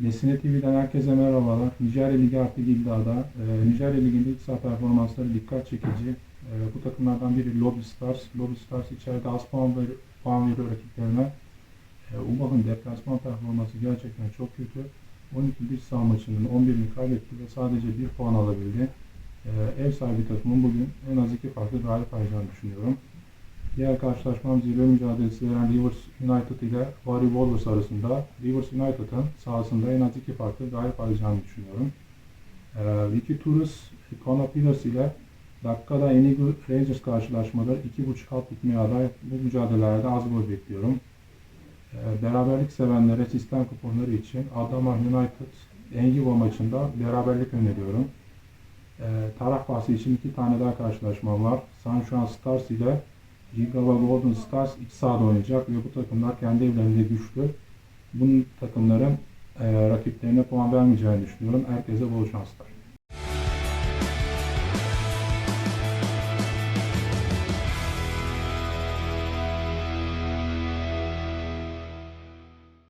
Nesine TV'den herkese merhabalar. Nijerya Ligi artı iddiada. E, Nijerya Ligi'nde iç saha performansları dikkat çekici. E, bu takımlardan biri Lobby Stars. Lobby Stars içeride az puan, ver, puan veriyor rakiplerine. E, Umah'ın deplasman performansı gerçekten çok kötü. 12 dış saha maçının 11'ini kaybetti ve sadece bir puan alabildi. E, ev sahibi takımın bugün en az iki farklı galip alacağını düşünüyorum. Diğer karşılaşmam zirve mücadelesi veren Rivers United ile Barry Wolves arasında. Rivers United'ın sahasında en az iki farklı galip alacağını düşünüyorum. Ee, Vicky Turus, Conor Pillars ile dakikada Enugu Rangers karşılaşmaları 2.5 alt bitmeye aday. Bu mücadelelerde az gol bekliyorum. Ee, beraberlik sevenlere sistem kuponları için Adana United Engiva maçında beraberlik öneriyorum. Ee, taraf bahsi için iki tane daha karşılaşma var. San Juan Stars ile Jigawa Golden Stars iç sahada oynayacak ve bu takımlar kendi evlerinde güçlü. Bunun takımların e, rakiplerine puan vermeyeceğini düşünüyorum. Herkese bol şanslar.